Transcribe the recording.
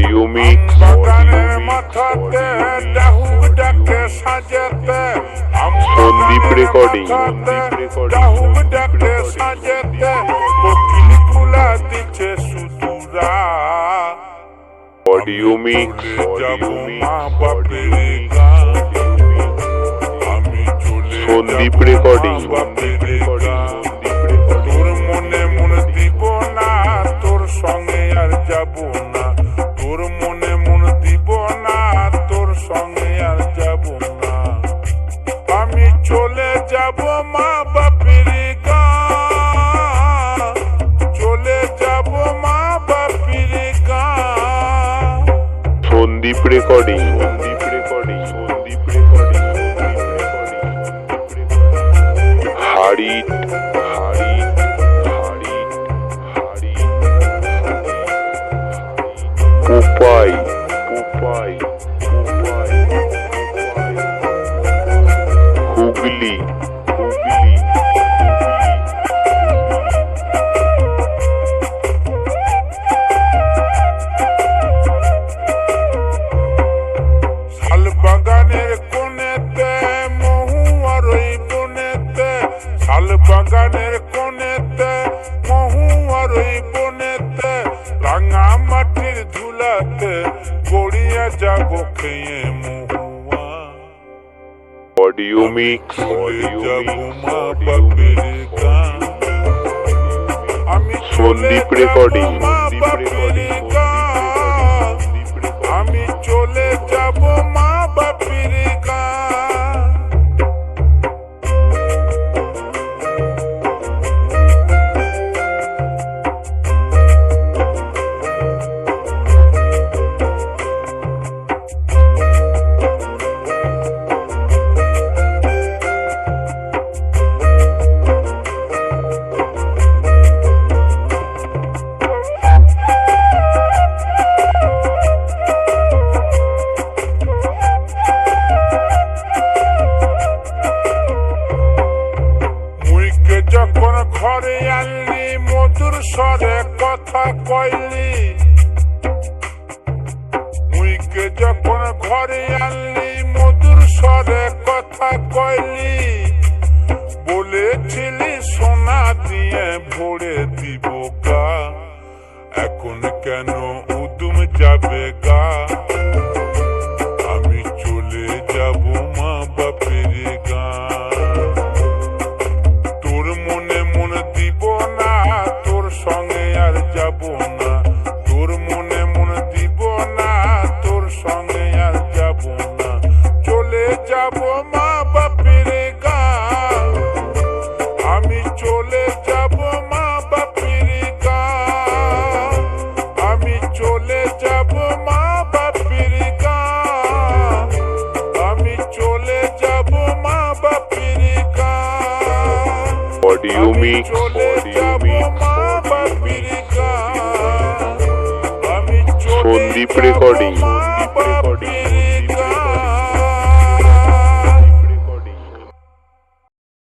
ডিউমি Sandeep recording audio mix Sandeep recording recording Sandeep recording Sandeep recording হাড়ি Nikayemu huwa Audio mix Audio mix Audio mix Audio mix মধুর স্বরে কথা কইলি। মুইকে যখন ঘরে আনলি, মধুর স্বরে কথা কইলি। বলেছিলি, সোনা দিয়ে ভরে দিব গা। এখন কেন উদুম যাবে গা? যাব না। তোর মনে মনে দিব না তোর সঙ্গে আর যাব না। চলে যাব মা বাপের আমি চলে যাব মা বাপের গান আমি চলে যাব মা বাপের আমি চলে যাব মা বাপের চলে সন্দীপ রেকর্ডিং